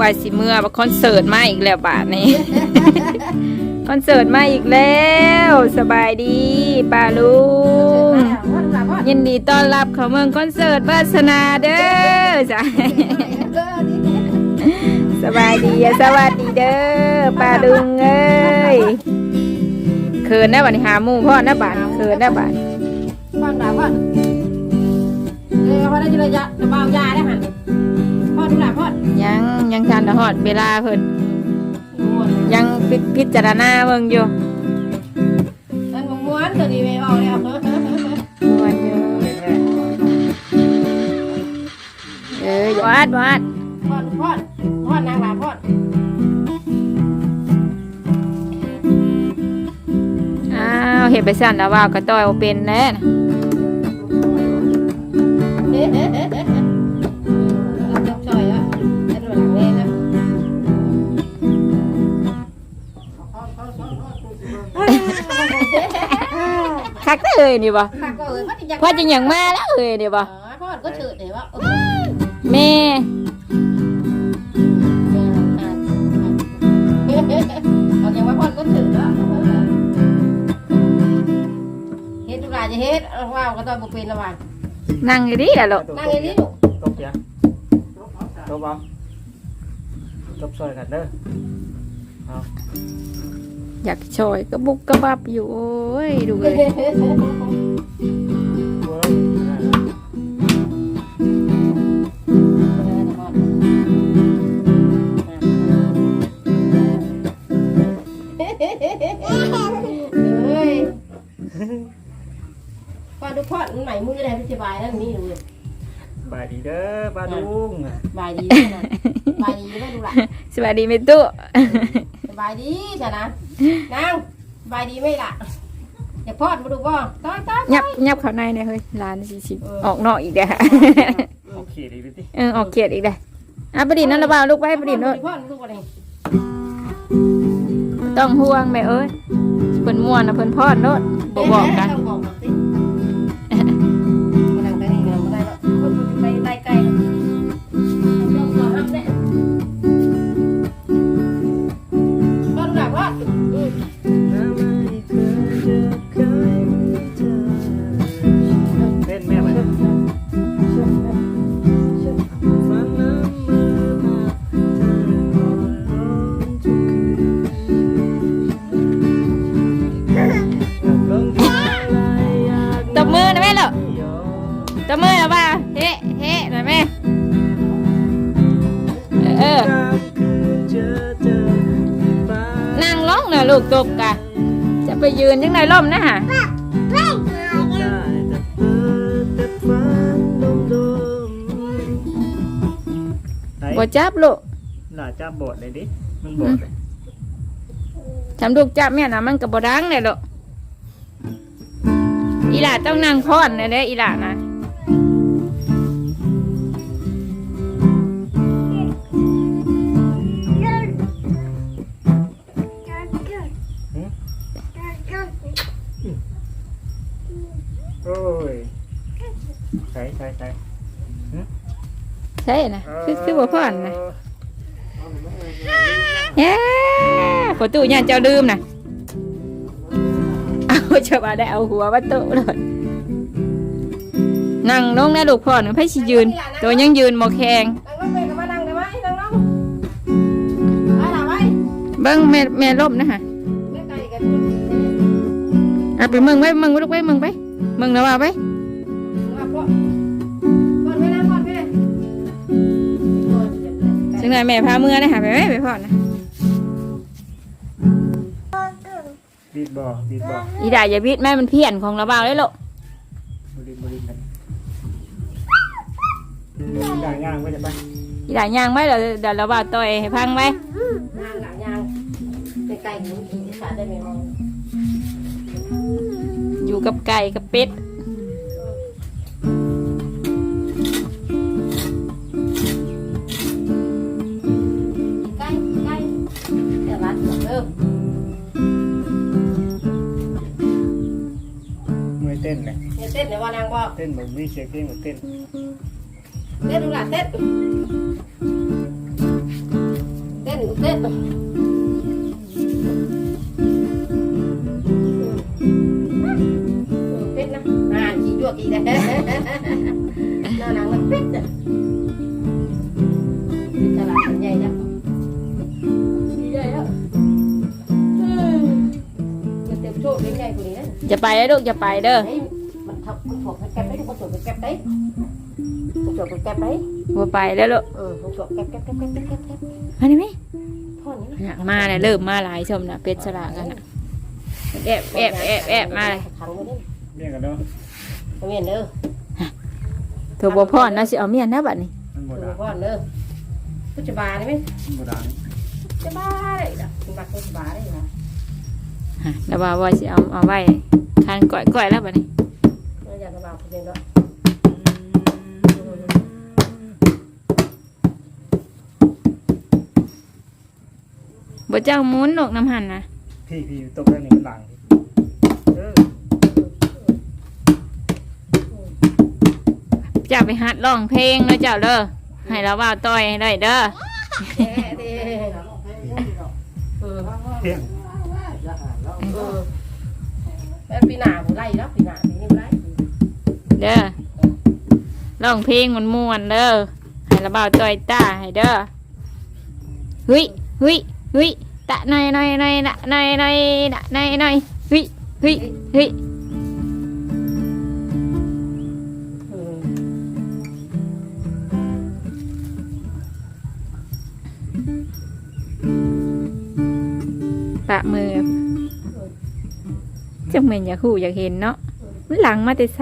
วายสิเมื่อว่าคอนเสิร์ตมาอีกแล้วบาทนี้คอนเสิร์ตมาอีกแล้ว สบายดีป้าลุงยินดีต้อนรับเข้าเมืองคอนเสิร์ตวาสนาเด้อจ้ะสบายดีสวัสดีเด้อป้าลุงเอ้ยเขินได้บัดนี้หาหมู่พ่อนะบาดเขินได้บาดพ่อนแบบว่าเออพอได้จิระยะจะเบายาได้หัน ดูหล่ะพ่อยังยังทันฮอดเวลาเพิ่นโอ้ยยังพิพิจารณาเบิ่งอยู่นั่นมึงม้วนตัวนี้ไม่เอาแล้วม่วนอยู่เอ้ยวัดวัดพ่อนพ่อนพ่อนนางหลาพ่อนอ้าวเฮ็ดไปสั่นแล้วว่าวก็ต้อยบ่เป็นแน่นะเฮ้เคักเอ้ยนี่บ่ข้าก็เออพ่อจะอยากพ่อจะหยังมาแล้วเอ้ยนี่บ่พ่อก็เฉิดเลยว่าแม่เอาอย่างว่าพ่อก็เฉิดแล้วเฮ็ดดูหลาจะเฮ็ดว้าวก็ต้องบุเป็นระหว่างนั่งอยู่ดิล่ะลูก นั่งอย่างนี้ลูกตบยังตบเอาตบซ อยกันเด้อเอาอยากช่อยก็บุกกระบับอยู่โอ้ยดูเลยตัวเราเฮ้ยก่อนดูพ่อมันใหม่มือได้ไม่สบายแล้วนี่ดูเลยบายดีเด้อป้าลุงบายดีด้วยนะบายดีด้วยดูล่ะสวัสดีแม่ตู้สบายดีใช่นะ นางสบายดีไหมล่ะอย่าพอดมาดูบ่ต้อยต้อยยับยับเข้าในเนี่ยเฮ้ยร้านสิสิออกนอกอีกเด้อโอเคดีดิเออออกเกียดอีกเด้ออะประดิษฐ์นั่นละบ่าวลูกไปประดิษฐ์โน่นพ่อดูอะไรต้องห่วงแม่เอ้ยเพิ่นม่วนนะเพิ่นพอดโน่นบ่บอกกัน ยืนยังไงล่มนะฮะบ่จับลูกหล่าจับบดเลยดิ มันบดเลยทำลูกจับแม่นะมันกับบดังเลยลูกอีหล่าต้องนั่งพอนเลยเด้ออีหล่านะ ช่นะคือคือบ่พอนนะเย้ประตูยันเจ้าลืมนะเอาจะมาได้เอาหัวประตูเลยนั่งลงนะลูกพ่อหนูให้สิยืน ตัวยังยืนหมอแขงนั่งรถเมล์ก็มานั่งได้ไหมนั่งน้องไปหล่ะไว้เบิ้งแม่แม่ล่มนะฮะใกล้ๆกันเอาไปเมึงไว้เมึงไว้ลูกไปเมึงไปเมึงแล้วว่าไป จังไหนแม่พาเมื่อนะฮะไปไว้ไปพ่อนะบีดบอบีดบออีด่าอย่าบิดแม่มันเพี้ยนของระบาวเลยลูกบริบริกันด่างย่างก็จะไปอีด่าย่างไว้เดี๋ยวเดี๋ยวระบาวต่อยให้พังไว้ยางหลังยางใกล้ๆหูอีกขาได้ไหมมองอยู่กับไก่กับเป็ด อนางก็เต้นแบบมีเสียงเพลงแบบเต้นเต้นดูล่ะเต้นเต้นเต้นเป็ดนะอ่าขี้ยั่วกี่ได้นอนางมันเป็ดอ่ะตลาดมันใหญ่แล้วจะไปแล้วลูกจะไปเด้อ thật thuộc cái kẹp đấy không có thuộc cái kẹp đấy không thuộc cái kẹp đấy บ่ไปแล้วลูก ừ không thuộc kẹp kẹp kẹp kẹp kẹp kẹp kẹp มาได้ไหม thôi ห nhỉ นักมาเนี่ยเริ่มมาหลายชมนะเป็ดสลากันน่ะแอบแอบแอบแอบมาเลย thằng đấy เรียกกันแล้ว không nhìn nữa เธอบ่พ่อนะสิเอาเมียนะบัดนี้มันโบ từ ราณ con nữa cứ chả bà đấy mấy มันโบราณ chả bà đấy đó Chị bà cứ chả bà đấy hả ฮะแล้วว่าว่าสิเอาเอาไว้ทานก่อยก่อยแล้วบัดนี้ อยากจะบอกคุณเองด้วยบ่เจ้าหมุนดอกน้ำหันนะพี่พี่ตกแล้วนี่มันดังเออเจ้าไปหัดร้องเพลงเนาะเจ้าเด้อให้เราว่าต่อยให้ได้เด้อแย่ดิเออเพียงเออแล้วปีหน้าผมไล่แล้วปีหน้าปีนี้ไล่ เด้อร้องเพลงมันม่วนๆเด้อให้เราว่าต่อยตาให้เด้อเฮ้ยเฮ้ยเฮ้ยตะหน่อยหน่อยหน่อยนะหน่อยหน่อยนะหน่อยหน่อยเฮ้ยเฮ้ยเฮ้ยเออปะมือจังเหม็นอยากคู่อยากเห็นเนาะ มันหลังมาแต่ไซ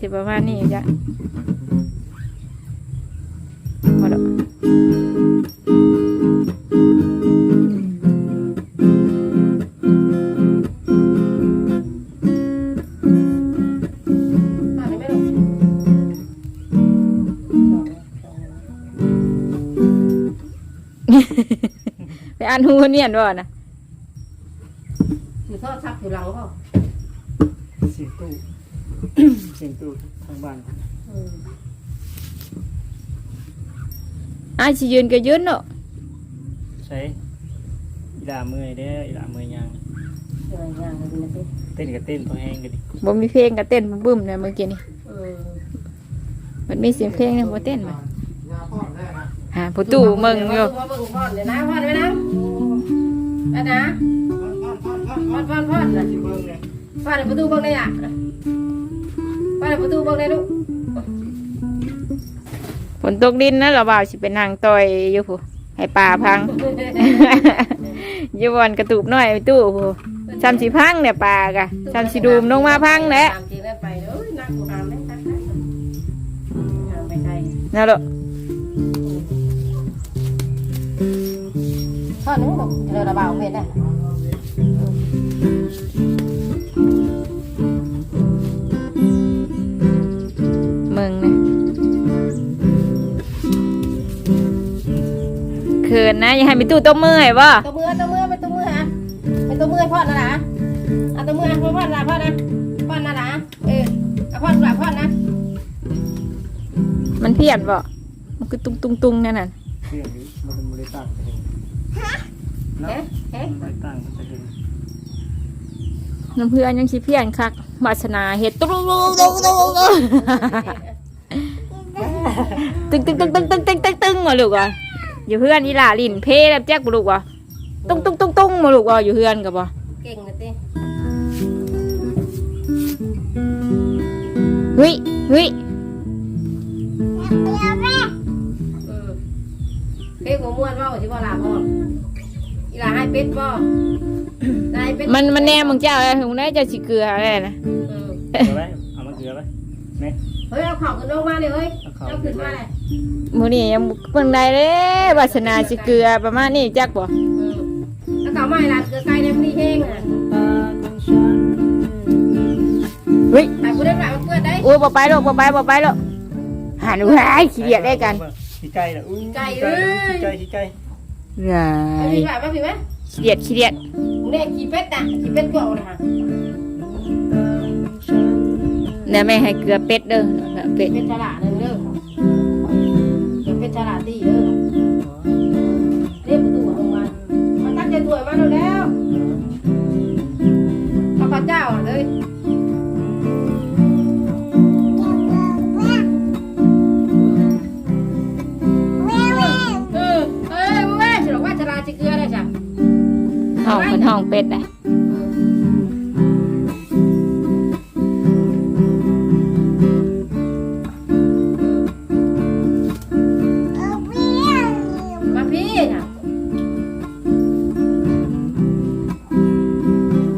จะประมาณนี้จ้ะพอแล้วมาได้ไหมลูกไปอ่านหูเนียนบ่นะ ถือโทรศัพท์อยู่หลังเขา เสียงตู้ เสีย งตู้ทางบ้านเอออ้ายสิยืนก็ยืนเนาะใช้อีหลาเมื่อยเด้ออีหลาเมื่อยยังเหนื่อยงานเลยนะพี่เต้นกับเต้นพอแห้งกันดิบ่มีเพลงก็เต้นบึ้มๆเนี่ยเมื่อกี้นี่เออมันมีเสียงเพลงเนี่ยบ่เต้นมาหาประตูเมืองอยู่พ่อเบิ่งพ่อนเดี๋ยวนะพ่อนไว้นะแล้วนะพ่อนพ่อนพ่อนนะพ่อนในประตูเบิ่งได้อะ พ่อนในประตูเบิ่งได้ลูกฝนตกดินนะเราบ่าวสิไปนั่งต่อยอยู่ผู้ให้ป่าพัง อยู่บอนกระตูบน้อยไปตู้ผู้ซ้ำสิพังเนี่ยป่ากะซ้ำสิดูมลงมาพังแหละตามจริงแล้วไปเอ้ยนักโบราณเลยครับทางไปไทยนั่นแหละพ่อนึงบอกเราระบายเม็ดได้ เมืองนะเขินนะอย่าให้ไปตู้ต้มมือให้บ่ตัวมือตัวมือเป็นตัวมือฮะเป็นตัวมือพ่อนะล่ะอะตัวมือพ่อพ่อนะพ่อนะพ่อนะล่ะเออพ่อนะพ่อนะ มันเพี้ยนบ่มันคือตุงตุงตุงนั่นน่ะเสียงนี้มันเป็นบริตั้งจะเห็นเนาะเอ๊ะเอ๊ะบริตั้งมั น้ำเพื่อนยังสิเพี้ยนคักวาสนาเฮ็ดตุ้งตุ้งตุ้งตุ้งตุ้งตึงตึงตึงตึงตึงตึงตึงตึงมาลูกอะอยู่เพื่อนอีหล่าลินเพแล้วแจ๊กบ่ลูกอะตุ้งตุ้งตุ้งตุ้งมาลูกอะอยู่เพื่อนกับบ่เก่งนะติเฮ้ยเฮ้ยเก่งหัวม้วนว่าที่ว่าลาพ่อ ลาให้เป็ดบ่ได้เป็ดมันมันแน่มึงเจ้าอะไรมึงได้เจ้าสิเกลืออะไรนะอืมเกลือไหมเอามาเกลือไหมเนี่ยเฮ้ยเอาเข่ากันลงมาเลยเฮ้ยเอาขึ้นมาเลยมื้อนี้ยังเพิ่งได้เด้วาสนาสิเกลือประมาณนี้จักบ่อืมแล้วเก่าไม่ละเกลือไก่ในมันนี่แห้งอะเฮ้ยแต่กูได้แบบมันเปื้อนได้โอ้ยบ่ไปหรอกบ่ไปบ่ไปหรอกหันไว้ขี้เดียดได้กันขี้ไก่ละอุ้ยขี้ไก่ขี้ไก่ขี้ไก่ ยาไปยพี่าพี่มาขี้เดียดขี้เดียดมึงได้กี่เป็ดน่ะกี่เป็ดตัวเอาน่ะนะแม่ให้เกลือเป็ดเด้อเป็ดเป็ดฉลาดนเด้อเป็นเป็ดฉลาดตีเด้อเรียบตัวของมันมันตั้งใจตัวมันแล้วข้าพเจ้าเลย องเป็ดได้มาพี่น่ะ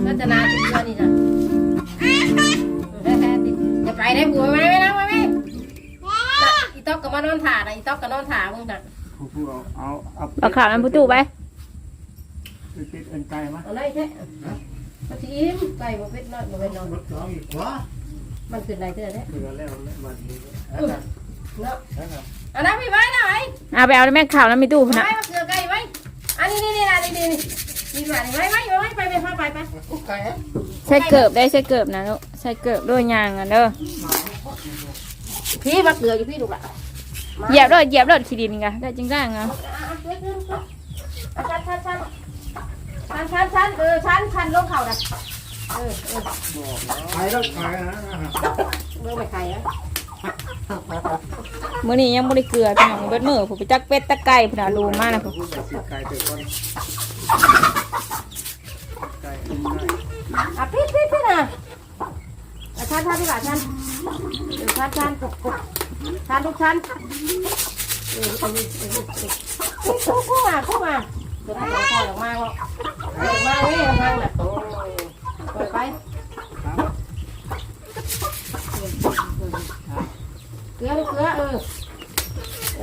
รัตนาจิตตัวนี่จ้ะจะไปได้บัวไหมไม่นะมาไหมอีต๊อกก็มานอนถ่านะอีต๊อกก็นอนถ่ามึงน่ะผู้ผู้เอาเอาเอาเอาข่าวนั้นประตูไป เป็ดเอ็นไก่มาเอาเลยแค่มาทีมไก่บ่เป็ดนอนบ่เป็นนอนรถสองอีกขวามันขึ้นไรเท่านั้นเหลือแล้วมันนี้เนาะนะครับอันนั้นพี่ไว้หน่อยเอาไปเอาแม่ข่าวนั้นมีตู้พุ่นไว้น่ะมาเกลือไก่ไว้อันนี้นี่นี่นะนี่นี่นี่นี่ไว้ไว้ไว้ไว้ไปไปไปไปไปใส่เกิบได้ใส่เกิบนะลูกใส่เกิบด้วยยางอะเด้อพี่มาเกลืออยู่พี่ดูละเหยียบรถเหยียบรถขี้ดินกันได้จริงจังอะชั นชันชันชันเออชันชันลงเข่านะเออเออไปแล้วไปนะเบิ่งไม่ใครอะมื้อนี้ยังบ่ได้เกลือพี่น้องเบิดมื้อผมไปจักเป็ดตะไก่พุ่นน่ะลูมานะพุ่นไก่เตะคนไก่อะพี่พี่พี่นะชันชันดีกว่าชันชันชันชันทุกชันเออเออเออคู่คู่มาคู่มาเดี๋ยวถ้าเราถอยออกมาก็ออกมาเว้ยทางน่ะปล่อยไปเกลือเกลือเออ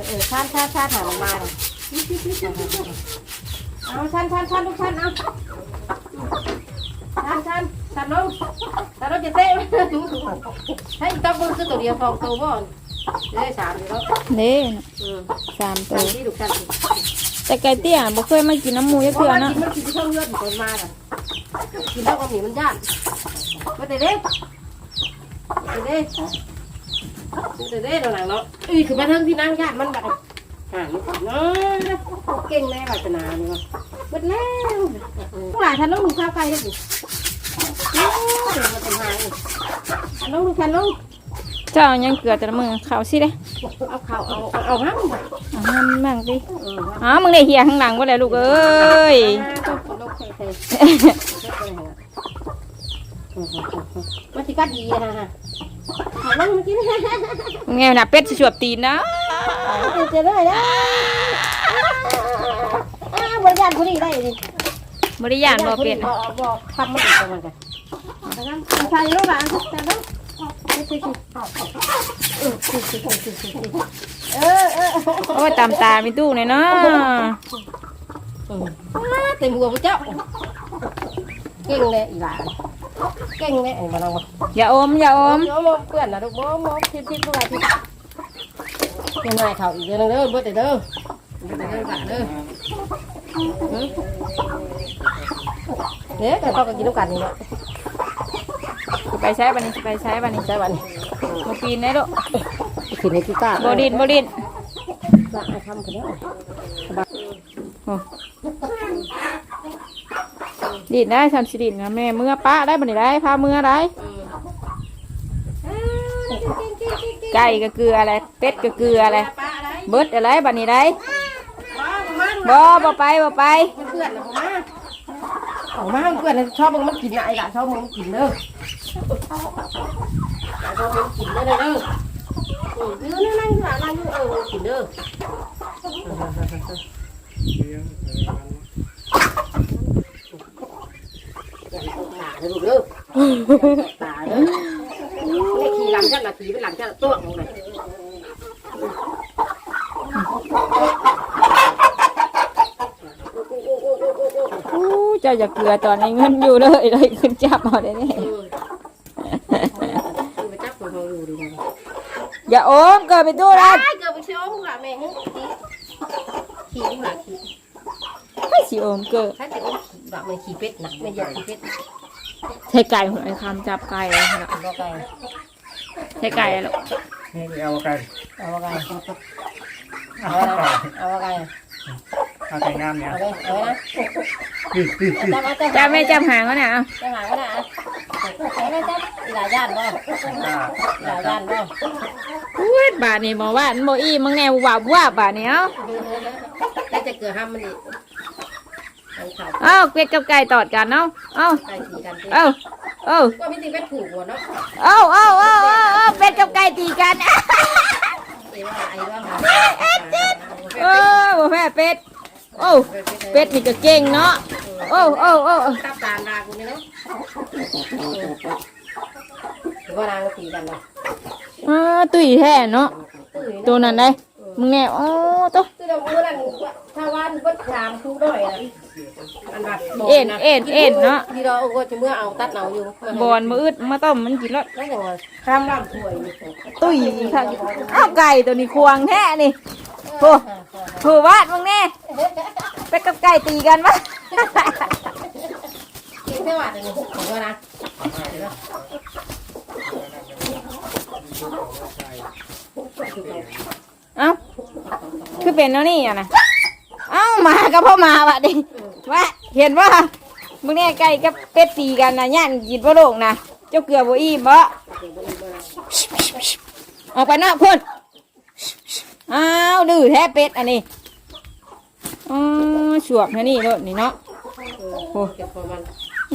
เออ ชันชันชันหาลงมาเลยเอาชันชันชันทุกชันเอาชันชันชันลงชันลงจะเตะให้ต้องมือคือตัวเดียวสองตัวบ่เด้สามอยู่แล้วเด้อืมสามตัตัววที่ถูกชันแต่ไก่เตี้ยบ่เคยมากินน้ำหมูยักเพราะเทื่อว่าเนาะกินมันกินที่ช่องเลือดคนมาอะกินแล้วก็หนีมันย่านมาแต่เด็กมาแต่เด็กมาแต่เด็กเราหนังเนาะอือคือมาทั้งที่นั่งย่านมันแบบ ห่างเนาะเก่งแน่วาสนาเนี่ยวะหมดแล้วหลานฉันต้องดูข้าวไก่แล้วสิเดี๋ยวมาทำหายฉันต้องดูฉันต้องเจ้ายังเกลือแต่ละมื้อข้าวสิเด้เอาข้าวเอาเอาห้ามเอาให้มันบ้างดิเอออ๋อมึงได้เหียข้างหลังบ่ได้ลูกเอ้ยมันสิกัดดีนะฮะถามว่ามันกินมึงไงน่ะเป็ดสิสวบตีนนะเจะได้นะบริการคนนี้ได้ดิบ่ได้ย่านบ่เป็ดบอกทำมาอีกประมาณกันใส่ลูกหลานแต่ต้องเออเออโอ้ยตามตามีตู้เนี่ยเนาะเต็มหัวพระเจ้า เก่งเลยอีหลานเก่งเลยไอ้มาลองอย่าอมอย่าอมโมเพื่อนนะลูกโมโมทิพทิพพวกอะไรทิพ ยังไงเขาอีกเดือนนึงเด้อเบิดเด้อเบิดเด้อหลานเด้อเด็กแต่ต้องกินลูกกันนี่แหละสิไปใช้บัดนี้สิไปใช้บัดนี้ใช่วันบ่ปีนได้ลูกกินในกีตาร์บ่ดินบ่ดินจะให้ทำกันเนาะดินได้ทำสิดินนะแม่เมื่อป้าได้บัดนี้ได้พาเมื่อได้ ไก่ก็เกลืออะไรเป็ดก็เกลืออะไรป้าอะไรเบิดอะไรบัดนี้ได้ว้าวมันบ่บ่ไปบ่ไปมันเพื่อนนะผมมาออกมาเพื่อนชอบมึงมันกินไอ้หลานชอบมึงมันกินเด้อชอบมึงกินเด้อเด้อเออนี่นั่งหลานนั่งเออกินเด้อตาเด้อลูกเด้อตาเด้อ นี่ขี่หลังฉันละขี่ไปหลังฉันตัวของไหนอู้เจ้าอย่าเกลือตอนนี้เงินอยู่เลยเลยขึ้นจับเอาได้แน่ไปจับของเขาอยู่ดีนะอย่าอมเกิดไปตู้ตานะยเกิดไปเชื่อมึงละแม่ขี่ขี่มึงละขี่ไม่สิอมเกิดถ้าจะอุ้มขี่แบบมันขี่เป็ดนะไม่อยากขี่เป็ด ใช้ไก่หัวไอ้คำจับไก่เลยนะบอกไงใช้ไก่อะลูกนี่เอาไก่เอาไงเอาเอาไก่เอาไงเอาไก่งามเนี่ยเอาเลยเอานะดิดิดิจับเอาจับแม่จับหางก็เนี่ยเอาจะหาก็ได้อะเอาเลยจับหลายย่านบ่หลายย่านบ่อุ้ยบาทนี่บอกว่าอันบอกอีมึงแนวว่าว่าบาทนี่เอ้าแล้วจะเกิดห้ามมันอีก ไก่ขาวเอ้าเป็ดกับไก่ตอดกันเนาะเอ้าไก่ตีกันเอ้าเอ้าก็มีตีเป็ดผูกหัวเนาะเอ้าเอ้าเอ้าเอ้าเอ้าเป็ดกับไก่ตีกันไอ้ว่าไอ้ว่าหาเออบ่แพ้เป็ดโอ้เป็ดนี่ก็เก่งเนาะโอ้โอ้โอ้โอ้ตับตาลดากูนี่เนาะหรือว่านางก็ตีกันเนาะเออตุ้ยแท้เนาะตัวนั้นได้มึงแน่โอ้ตัวคือเราเมื่อนั้นถ้าวันเบิดสามคู่ด้อยนะ อันแบบเอ็นเอ็นเอ็นเนาะที่เราเอาก็จะเมื่อเอาตัดเอาอยู่บอนมืออึดมาต้มมันกินแล้วนั่นอย่างว่าข้ามลำถ้วยนี่ตุ้ยค่ะอ้าวไก่ตัวนี้ควงแท้นี่โอ้โหวาดมึงแน่เป็ดกับไก่ตีกันปะกินไม่หวานเลยผมว่านะเห็นไหมเอ้าคือเป็นแล้วนี่อะนะเอ้ามากับพ่อมาวะดิ ว่าเห็นว่ามึงแน่ไก่กับเป็ดตีกันนะย่านกินบ่โลกนะเจ้าเกลือบ่อิ่มบ่ออกไปนอกพุ่นอ้าวดื้อแท้เป็ดอันนี้อ๋อสวบแค่นี้โลดนี่เนาะโอ้เก็บประมาณเอ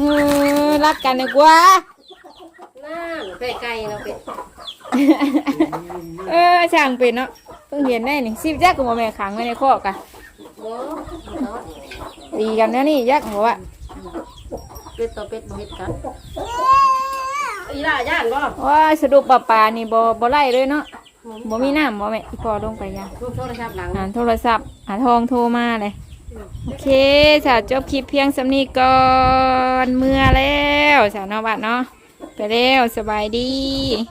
อรักกันดีกว่าน่าเป็ดไก่เราเป็ดเออช่างเป็นเนาะเพิ่งเห็นได้นี่สิบแจ๊กกับแม่ขังไว้ในคอกอะโอ้ ตีกันนะนี่ยักษ์บอกว่าเป็ดต่อเป็ดบ่เห็ดกันอีล่าย่านบ่ว่าสะดุปลาปลานี่บ่บ่ไล่เลยเนาะบ่มีน้ำบ่แม่อีพอลงไปยังทุกโทรศัพท์หลังอ่านโทรศัพท์หาทองโทรมาเลยโอเคสาวจบคลิปเพียงสำนีก่อนเมื่อแล้วสาวนอบัดเนาะไปแล้วสบายดี